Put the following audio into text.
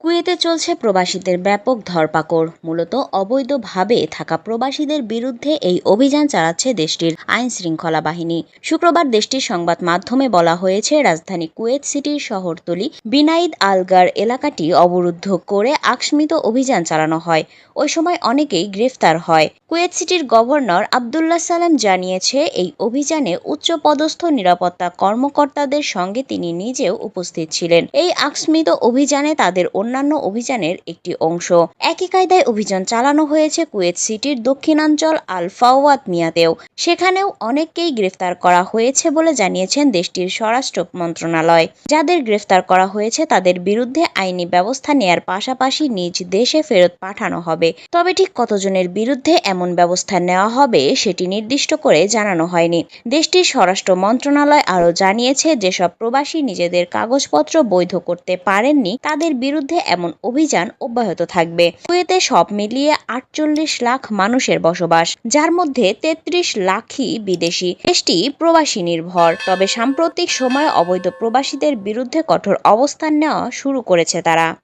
কুয়েতে চলছে প্রবাসীদের ব্যাপক ধরপাকড়। মূলত অবৈধভাবে থাকা প্রবাসীদের বিরুদ্ধে এই অভিযান চালাচ্ছে দেশটির আইন শৃঙ্খলা বাহিনী। শুক্রবার দেশটির সংবাদ মাধ্যমে বলা হয়েছে, রাজধানী কুয়েত সিটির শহরতলি বিনাইদ আলগার এলাকাটি অবরুদ্ধ করে আকস্মিত অভিযান চালানো হয়। ওই সময় অনেকেই গ্রেফতার হয়। কুয়েত সিটির গভর্নর আবদুল্লাহ সালাম জানিয়েছে, এই অভিযানে উচ্চপদস্থ নিরাপত্তা কর্মকর্তাদের সঙ্গে তিনি নিজেও উপস্থিত ছিলেন। এই আকস্মিত অভিযানে তাদের অন্যান্য অভিযানের একটি অংশ। একই কায়দায় অভিযান চালানো হয়েছে কুয়েত সিটির দক্ষিণাঞ্চল আল ফাওয়াত মিয়াতেও। সেখানেও অনেককেই গ্রেফতার করা হয়েছে বলে জানিয়েছেন দেশটির স্বরাষ্ট্র মন্ত্রণালয়। যাদের গ্রেফতার করা হয়েছে, তাদের বিরুদ্ধে আইনি ব্যবস্থা নেয়ার পাশাপাশি নিজ দেশে ফেরত পাঠানো হবে। তবে ঠিক কতজনের বিরুদ্ধে এমন ব্যবস্থা নেওয়া হবে, সেটি নির্দিষ্ট করে জানানো হয়নি। দেশটির স্বরাষ্ট্র মন্ত্রণালয় আরও জানিয়েছে, যেসব প্রবাসী নিজেদের কাগজপত্র বৈধ করতে পারেননি, তাদের বিরুদ্ধে এমন অভিযান অব্যাহত থাকবে। কুয়েতে সব মিলিয়ে আটচল্লিশ লাখ মানুষের বসবাস, যার মধ্যে তেত্রিশ লাখই বিদেশি। দেশটি প্রবাসী নির্ভর, তবে সাম্প্রতিক সময়ে অবৈধ প্রবাসীদের বিরুদ্ধে কঠোর অবস্থান নেওয়া শুরু করেছে তারা।